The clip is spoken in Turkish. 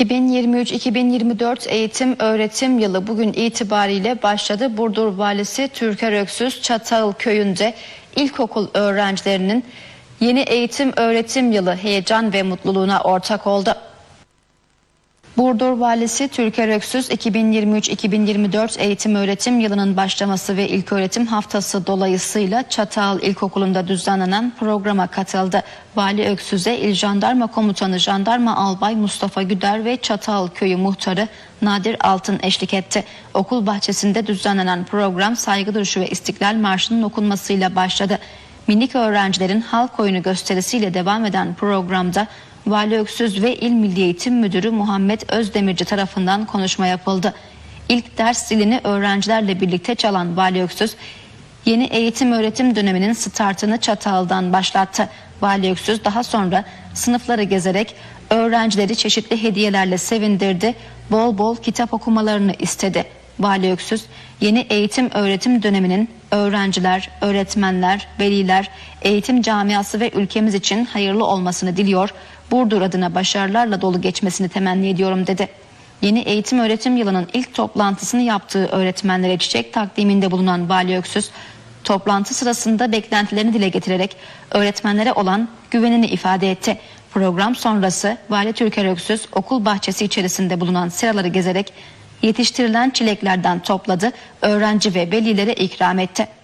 2023-2024 eğitim öğretim yılı bugün itibariyle başladı. Burdur Valisi Türker Öksüz Çatal köyünde ilkokul öğrencilerinin yeni eğitim öğretim yılı heyecan ve mutluluğuna ortak oldu. Burdur Valisi Türker Öksüz 2023-2024 eğitim öğretim yılının başlaması ve ilköğretim haftası dolayısıyla Çatal İlkokulu'nda düzenlenen programa katıldı. Vali Öksüz'e İl Jandarma Komutanı Jandarma Albay Mustafa Güder ve Çatal Köyü Muhtarı Nadir Altın eşlik etti. Okul bahçesinde düzenlenen program saygı duruşu ve İstiklal Marşı'nın okunmasıyla başladı. Minik öğrencilerin halk oyunu gösterisiyle devam eden programda Vali Öksüz ve İl Milli Eğitim Müdürü Muhammed Özdemirci tarafından konuşma yapıldı. İlk ders zilini öğrencilerle birlikte çalan Vali Öksüz, yeni eğitim öğretim döneminin startını Çatal'dan başlattı. Vali Öksüz daha sonra sınıfları gezerek öğrencileri çeşitli hediyelerle sevindirdi, bol bol kitap okumalarını istedi. Vali Öksüz, yeni eğitim öğretim döneminin öğrenciler, öğretmenler, veliler, eğitim camiası ve ülkemiz için hayırlı olmasını diliyor. Burdur adına başarılarla dolu geçmesini temenni ediyorum dedi. Yeni eğitim öğretim yılının ilk toplantısını yaptığı öğretmenlere çiçek takdiminde bulunan Vali Öksüz, toplantı sırasında beklentilerini dile getirerek öğretmenlere olan güvenini ifade etti. Program sonrası Vali Türker Öksüz okul bahçesi içerisinde bulunan seraları gezerek yetiştirilen çileklerden topladı, öğrenci ve velilere ikram etti.